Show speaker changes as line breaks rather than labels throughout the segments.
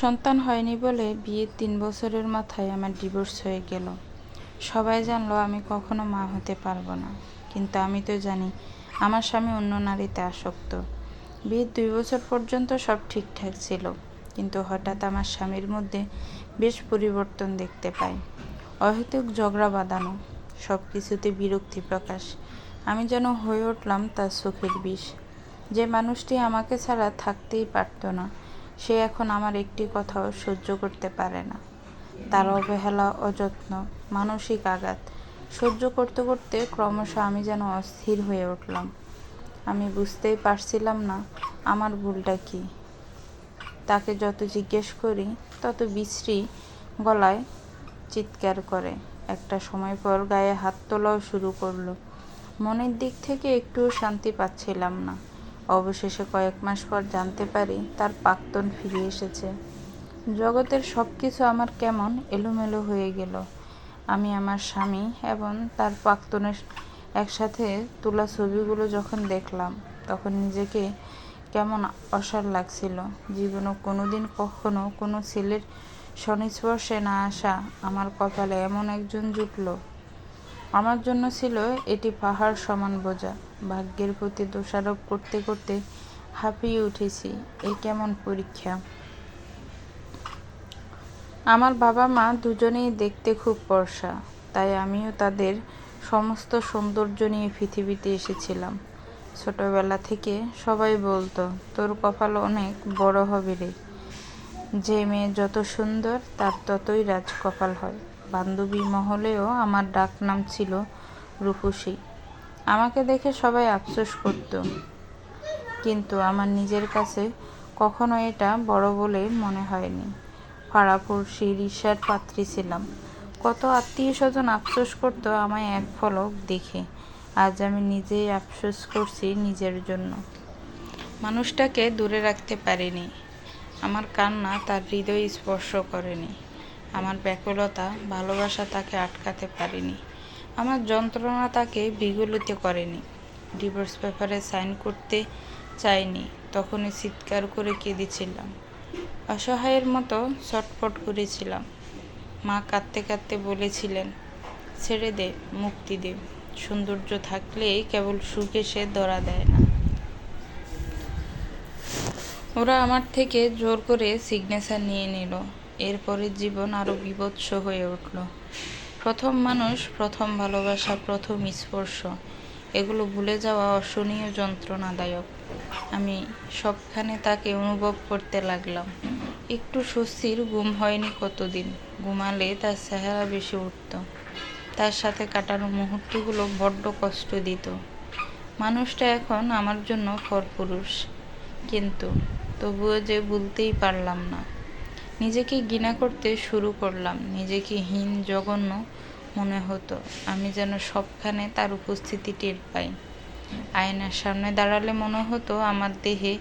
সন্তান হয়নি বলে বিয়ের তিন বছরের মাথায় আমার ডিভোর্স হয়ে গেল। সবাই জানলো আমি কখনো মা হতে পারব না। কিন্তু আমি তো জানি, আমার স্বামী অন্য নারীতে আসক্ত। বিয়ের দুই বছর পর্যন্ত সব ঠিকঠাক ছিল, কিন্তু হঠাৎ আমার স্বামীর মধ্যে বেশ পরিবর্তন দেখতে পাই। অহেতুক ঝগড়া বাঁধানো, সব কিছুতে বিরক্তি প্রকাশ। আমি যেন হয়ে উঠলাম তার চোখের বিষ। যে মানুষটি আমাকে ছাড়া থাকতেই পারতো না সে এখন আমার একটি কথাও সহ্য করতে পারে না। তার অবহেলা, অযত্ন, মানসিক আঘাত, সহ্য করতে করতে ক্রমশ আমি যেন অস্থির হয়ে উঠলাম। আমি বুঝতেই পারছিলাম না, আমার ভুলটা কি। তাকে যত জিজ্ঞেস করি, তত বিশ্রী গলায় চিৎকার করে। একটা সময় পর গায়ে হাত তোলাও শুরু করল। মনের দিক থেকে একটুও শান্তি পাচ্ছিলাম না। অবশেষে কয়েক মাস পর জানতে পারি তার প্রাক্তন ফিরে এসেছে। জগতের সব কিছু আমার কেমন এলোমেলো হয়ে গেল। আমি আমার স্বামী এবং তার প্রাক্তনের একসাথে তোলা ছবিগুলো যখন দেখলাম, তখন নিজেকে কেমন অসার লাগছিল। জীবনে কোনোদিন কখনো কোনো ছেলের সংস্পর্শে না আসা আমার কপালে এমন একজন জুটল। আমার জন্য ছিল এটি পাহাড় সমান বোঝা। ভাগ্যের প্রতি দোষারোপ করতে করতে হাঁপিয়ে উঠেছি। এই কেমন পরীক্ষা? আমার বাবা মা দুজনেই দেখতে খুব পরশা তাই আমিও তাদের সমস্ত সৌন্দর্য নিয়ে পৃথিবীতে এসেছিলাম। ছোটবেলা থেকে সবাই বলতো, তোর কপাল অনেক বড় হবে রে। যে মেয়ে যত সুন্দর, তার ততই রাজকপাল হয়। বান্ধবী মহলেও আমার ডাক নাম ছিল রূপসী। আমাকে দেখে সবাই আফসোস করত। কিন্তু আমার নিজের কাছে কখনো এটা বড় বলে মনে হয়নি। পাড়াপড়শির ঈর্ষার পাত্রী ছিলাম। কত আত্মীয় স্বজন আফসোস করতো আমায় এক ফলক দেখে। আজ আমি নিজেই আফসোস করছি নিজের জন্য। মানুষটাকে দূরে রাখতে পারিনি। আমার কান্না তার হৃদয় স্পর্শ করেনি। আমার ব্যাকুলতা, ভালোবাসা তাকে আটকাতে পারেনি। আমার যন্ত্রণা তাকে বিগলিত করেনি। ডিভোর্স পেপারে সাইন করতে চাইনি, তখনই চিৎকার করে কেঁদেছিলাম। অসহায়ের মতো ছটফট করেছিলাম। মা কাঁদতে কাঁদতে বলেছিলেন, ছেড়ে দে, মুক্তি দে। সৌন্দর্য থাকলেই কেবল সুখ এসে ধরা দেয় না। ওরা আমার থেকে জোর করে সিগনেচার নিয়ে নিল। এরপরে জীবন আরও বিভৎস হয়ে উঠল। প্রথম মানুষ, প্রথম ভালোবাসা, প্রথম স্পর্শ। এগুলো ভুলে যাওয়া অসহনীয় যন্ত্রণাদায়ক। আমি সবখানে তাকে অনুভব করতে লাগলাম। একটু স্বস্তির ঘুম হয়নি কতদিন। ঘুমালে তার চেহারা বেশি উঠত। তার সাথে কাটানো মুহূর্তগুলো বড্ড কষ্ট দিত। মানুষটা এখন আমার জন্য পরপুরুষ কিন্তু তবুও যে বলতেই পারলাম না। নিজেকে ঘৃণা করতে শুরু করলাম। নিজেকে হীন, জঘন্য মনে হতো। আমি যেন সবখানে তার উপস্থিতি টের পাই। আয়নার সামনে দাঁড়ালে মনে হতো আমার দেহে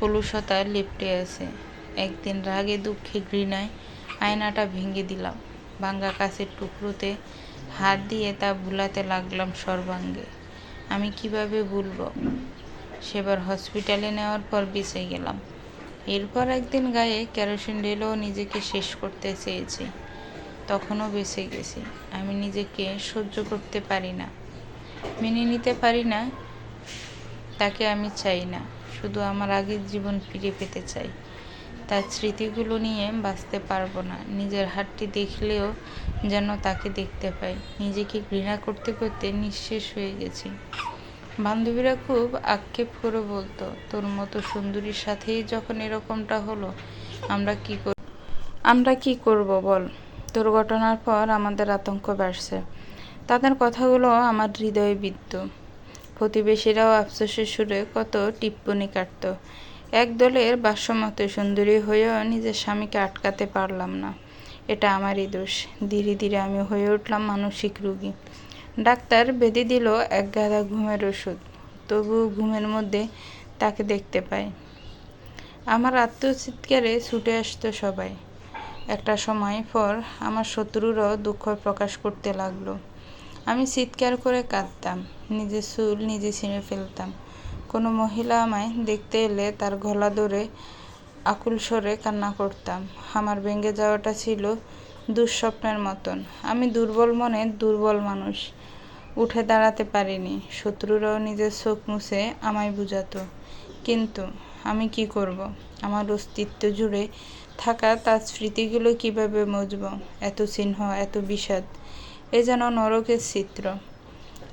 কলুষতা লিপটে আছে। একদিন রাগে, দুঃখে, ঘৃণায় আয়নাটা ভেঙে দিলাম। ভাঙ্গা কাছের টুকরোতে হাত দিয়ে তা ভুলাতে লাগলাম সর্বাঙ্গে। আমি কীভাবে ভুলব? সেবার হসপিটালে নেওয়ার পর বেঁচে গেলাম। এরপর একদিন গায়ে কেরোসিন ঢেলেও নিজেকে শেষ করতে চেয়েছি। তখনও বেঁচে গেছি। আমি নিজেকে সহ্য করতে পারি না। মেনে নিতে পারি না, তাকে আমি চাই না। শুধু আমার আগের জীবন ফিরে পেতে চাই। তার স্মৃতিগুলো নিয়ে বাঁচতে পারব না। নিজের হাতটি দেখলেও যেন তাকে দেখতে পাই। নিজেকে ঘৃণা করতে করতে নিঃশেষ হয়ে গেছি। বান্ধবীরা খুব আক্ষেপ করে বলতো, তোর মতো সুন্দরীর সাথেই যখন এরকমটা হলো, আমরা কি আমরা কি করব বল? তোর ঘটনার পর আমাদের আতঙ্ক বাড়ছে। তাদের কথাগুলো আমার হৃদয়ে বিদ্য প্রতিবেশীরাও আফসোসের সুরে কত টিপ্পনি কাটত। এক দলের বাস্যমতো সুন্দরী হয়েও নিজের স্বামীকে আটকাতে পারলাম না। এটা আমারই দোষ। ধীরে ধীরে আমি হয়ে উঠলাম মানসিক রুগী। ডাক্তার বেঁধে দিল এক গাদা ঘুমের ওষুধ। তবুও ঘুমের মধ্যে তাকে দেখতে পাই আমার আত্মচিৎকারে ছুটে আসতো সবাই। একটা সময় পর আমার শত্রুরাও দুঃখ প্রকাশ করতে লাগল। আমি চিৎকার করে কাঁদতাম নিজের চুল নিজে ছিঁড়ে ফেলতাম। কোনো মহিলা আমায় দেখতে এলে তার গলা ধরে আকুল স্বরে কান্না করতাম। আমার ভেঙে যাওয়াটা ছিল দুঃস্বপ্নের মতন। আমি দুর্বল মনে দুর্বল মানুষ। উঠে দাঁড়াতে পারিনি। শত্রুরাও নিজের চোখ মুছে আমায় বুঝাতো। কিন্তু আমি কি করব? আমার অস্তিত্ব জুড়ে থাকা তার স্মৃতিগুলো কীভাবে মুছব? এত চিহ্ন, এত বিষাদ, এ যেন নরকের চিত্র।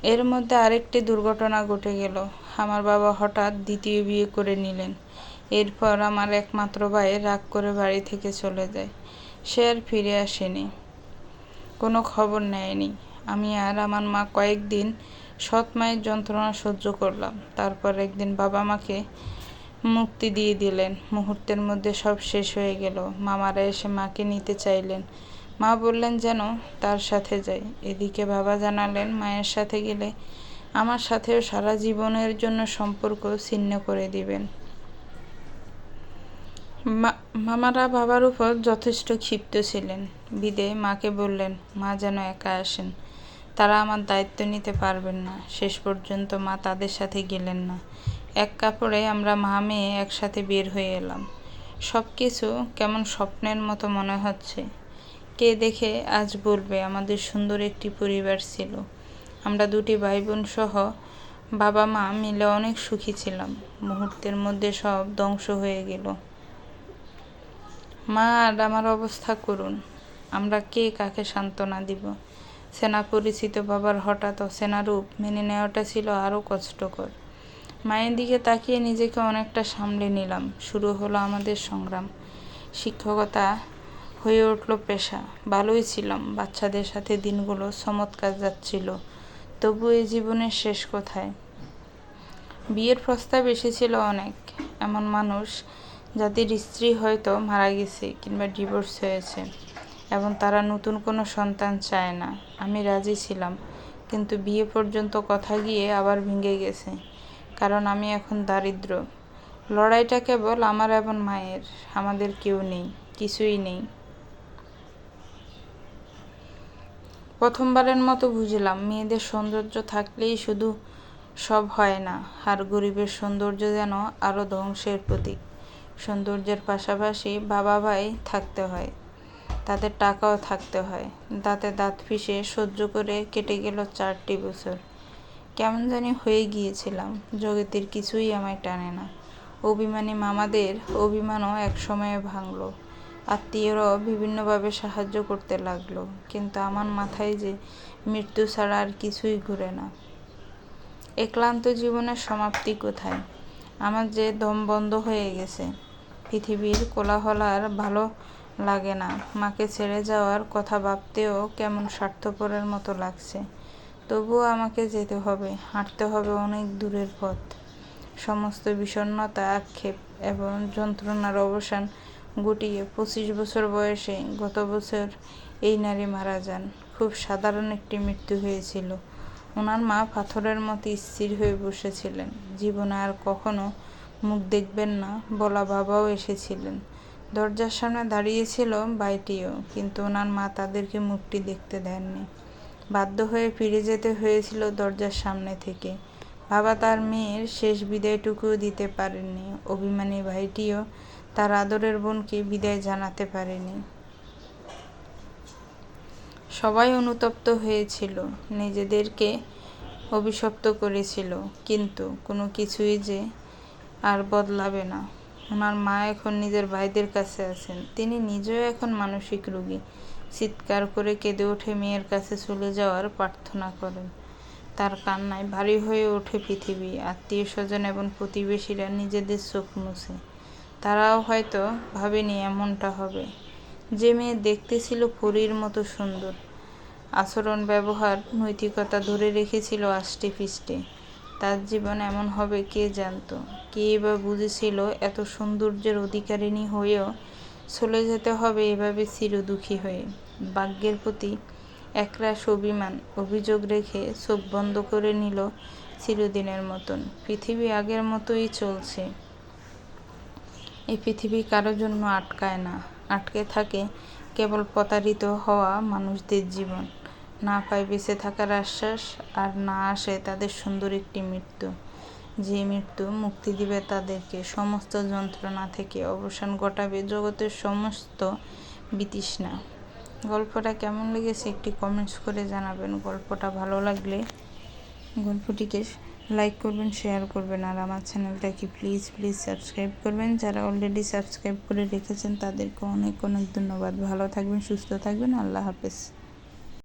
এর মধ্যে আরেকটি দুর্ঘটনা ঘটে গেল। আমার বাবা হঠাৎ দ্বিতীয় বিয়ে করে নিলেন। এরপর আমার একমাত্র ভাই রাগ করে বাড়ি থেকে চলে যায়। সে আর ফিরে আসেনি। কোনো খবর নেয়নি। আমি আর আমার মা কয়েকদিন সৎ মায়ের যন্ত্রণা সহ্য করলাম। তারপর একদিন বাবা মাকে মুক্তি দিয়ে দিলেন। মুহূর্তের মধ্যে সব শেষ হয়ে গেল। মামারা এসে মাকে নিতে চাইলেন। মা বললেন, যেন তার সাথে যাই। এদিকে বাবা জানালেন, মায়ের সাথে গেলে আমার সাথেও সারা জীবনের জন্য সম্পর্ক ছিন্ন করে দিবেন। মামারা বাবার উপর যথেষ্ট ক্ষিপ্ত ছিলেন। বিদে মাকে বললেন, মা যেন একা আসেন। তারা আমার দায়িত্ব নিতে পারবেন না। শেষ পর্যন্ত মা তাদের সাথে গেলেন না। এক কাপড়ে আমরা মা মেয়ে একসাথে বের হয়ে এলাম। সব কিছু কেমন স্বপ্নের মতো মনে হচ্ছে। কে দেখে আজ বলবে, আমাদের সুন্দর একটি পরিবার ছিল। আমরা দুটি ভাই বোন সহ বাবা মা মিলে অনেক সুখী ছিলাম। মুহূর্তের মধ্যে সব ধ্বংস হয়ে গেল। মা, আর আমার অবস্থা করুন। আমরা কে কাকে সান্ত্বনা দিব? সেনা পরিচিত বাবার হঠাৎ অসেনা রূপ মেনে নেওয়াটা ছিল আরও কষ্টকর। মায়ের দিকে তাকিয়ে নিজেকে অনেকটা সামলে নিলাম। শুরু হলো আমাদের সংগ্রাম। শিক্ষকতা হয়ে উঠল পেশা। ভালোই ছিলাম। বাচ্চাদের সাথে দিনগুলো চমৎকার যাচ্ছিল। তবু এই জীবনের শেষ কোথায়? বিয়ের প্রস্তাব এসেছিল অনেক। এমন মানুষ যাদের স্ত্রী হয়তো মারা গেছে কিংবা ডিভোর্স হয়েছে। এবং তারা নতুন কোনো সন্তান চায় না। আমি রাজি ছিলাম, কিন্তু বিয়ে পর্যন্ত কথা গিয়ে আবার ভেঙে গেছে, কারণ আমি এখন দারিদ্র। লড়াইটা কেবল আমার এবং মায়ের, আমাদের কেউ নেই, কিছুই নেই। প্রথমবারের মতো বুঝলাম, মেয়েদের সৌন্দর্য থাকলেই শুধু সব হয় না, আর গরিবের সৌন্দর্য যেন আরও ধ্বংসের প্রতীক। সৌন্দর্যের পাশাপাশি বাবা ভাই থাকতে হয়। তাদের টাকাও থাকতে হয়। দাঁতে দাঁত ফিসে সহ্য করে কেটে গেল চারটি বছর। কেমন জানি হয়ে গিয়েছিলাম, জগতের কিছুই আমায় টানে না। অভিমানী মামাদের অভিমানও এক সময়ে ভাঙলো। আত্মীয়রাও বিভিন্নভাবে সাহায্য করতে লাগল, কিন্তু আমার মাথায় যে মৃত্যু ছাড়া আর কিছুই ঘুরে না। এ ক্লান্ত জীবনের সমাপ্তি কোথায়? আমার যে দম বন্ধ হয়ে গেছে। পৃথিবীর কোলাহল আর ভালো লাগে না। মাকে ছেড়ে যাওয়ার কথা ভাবতেও কেমন স্বার্থপরের মতো লাগছে। তবুও আমাকে যেতে হবে, হাঁটতে হবে অনেক দূরের পথ। সমস্ত বিষণ্নতা আক্ষেপ এবং যন্ত্রণার অবসান গুটিয়ে পঁচিশ বছর বয়সে গত বছর এই নারী মারা যান। খুব সাধারণ একটি মৃত্যু হয়েছিল। ওনার মা পাথরের মতো স্থির হয়ে বসেছিলেন। জীবনে আর কখনো মুখ দেখবেন না বলা বাবাও এসেছিলেন। দরজার সামনে দাঁড়িয়েছিল বাইটিও, কিন্তু ওনার মা তাদেরকে মুখটি দেখতে দেননি। বাধ্য হয়ে ফিরে যেতে হয়েছিল দরজার সামনে থেকে। বাবা তার মেয়ের শেষ বিদায়টুকুও দিতে পারেননি। অভিমানী ভাইটিও তার আদরের বোনকে বিদায় জানাতে পারেনি। সবাই অনুতপ্ত হয়েছিল, নিজেদেরকে অভিশপ্ত করেছিল, কিন্তু কোনো কিছুই যে আর বদলাবে না। ওনার মা এখন নিজের ভাইদের কাছে আছেন। তিনি নিজেও এখন মানসিক রোগী। চিৎকার করে কেঁদে ওঠে মেয়ের কাছে চলে যাওয়ার প্রার্থনা করেন। তার কান্নায় ভারী হয়ে ওঠে পৃথিবী আত্মীয় স্বজন এবং প্রতিবেশীরা নিজেদের চোখ মুছে। তারাও হয়তো ভাবেনি এমনটা হবে। যে মেয়ে দেখতে ছিল পরীর মতো সুন্দর। আচরণ, ব্যবহার, নৈতিকতা ধরে রেখেছিল আষ্টে ফিষ্টে তার জীবন এমন হবে, কে জানতো? কে বা বুঝেছিল এত সৌন্দর্যের অধিকারিণী হয়েও চলে যেতে হবে এভাবে চিরদুখী হয়ে? ভাগ্যের প্রতি একরাশ অভিমান, অভিযোগ রেখে চোখ বন্ধ করে নিল চিরদিনের মতন। পৃথিবী আগের মতোই চলছে। এই পৃথিবী কারও জন্য আটকায় না। আটকে থাকে কেবল প্রতারিত হওয়া মানুষদের জীবন। না পায় বেঁচে থাকার আশ্বাস আর না আসে তাদের সুন্দর একটি মৃত্যু। যে মৃত্যু মুক্তি দিবে তাদেরকে। সমস্ত যন্ত্রণা থেকে অবসান ঘটাবে জগতের সমস্ত বিতৃষ্ণা। গল্পটা কেমন লেগেছে একটি কমেন্টস করে জানাবেন। গল্পটা ভালো লাগলে গল্পটিকে লাইক করবেন শেয়ার করবেন আর আমার চ্যানেলটাকে প্লিজ প্লিজ সাবস্ক্রাইব করবেন। যারা অলরেডি সাবস্ক্রাইব করে রেখেছেন তাদেরকে অনেক অনেক ধন্যবাদ। ভালো থাকবেন, সুস্থ থাকবেন। আল্লাহ হাফেজ।